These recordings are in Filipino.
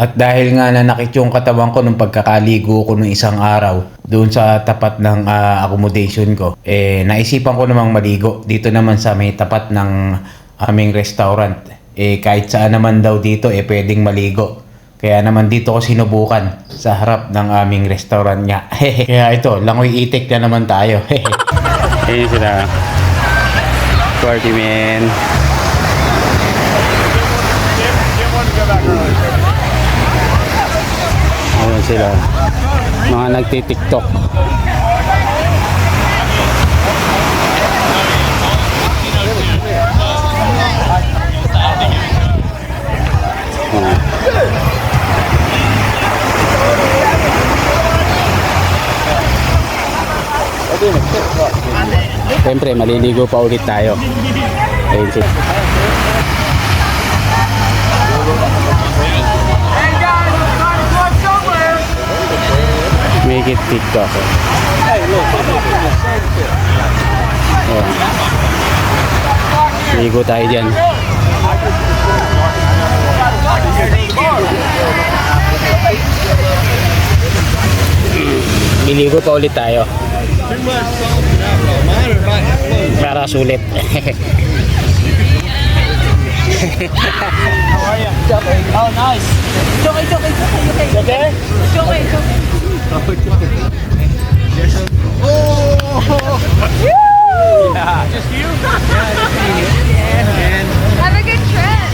At dahil nga nanakit yung katawan ko nung pagkakaligo ko nung isang araw doon sa tapat ng ah, accommodation ko, eh naisipan ko namang maligo dito naman sa may tapat ng aming restaurant. Eh kahit saan naman daw dito eh pwedeng maligo. Kaya naman dito ko sinubukan sa harap ng aming restaurant nga. Kaya ito, langoy itik na naman tayo. Ayun sila. Party man. Sila. Mga nagtitiktok. Siyempre, maliligo pa ulit tayo. Ayun sila. Make it TikTok. Oh. Ligo tayo dyan. Liligo pa ulit tayo. Para sulit. Oh, nice. Joke, joke, joke, joke. Okay? Joke, joke. Have a good trip.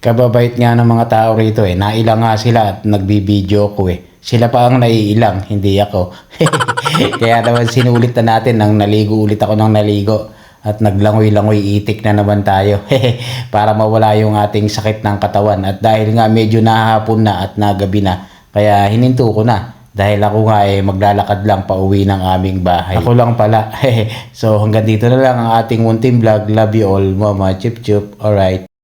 Kababait nga ng mga tao rito eh. Nailang nga sila at nagbibideo ko eh. Sila pa ang naiilang, hindi ako. Kaya naman sinulit na natin nang naligo ulit ako ng naligo. At naglangoy-langoy itik na naman tayo. Para mawala yung ating sakit ng katawan. At dahil nga medyo nahahapon na at nagabi na. Kaya hininto ko na. Dahil ako nga eh maglalakad lang pa uwi ng aming bahay. Ako lang pala. so hanggang dito na lang ang ating munting vlog. Love you all. Mama Chip Chup. Alright.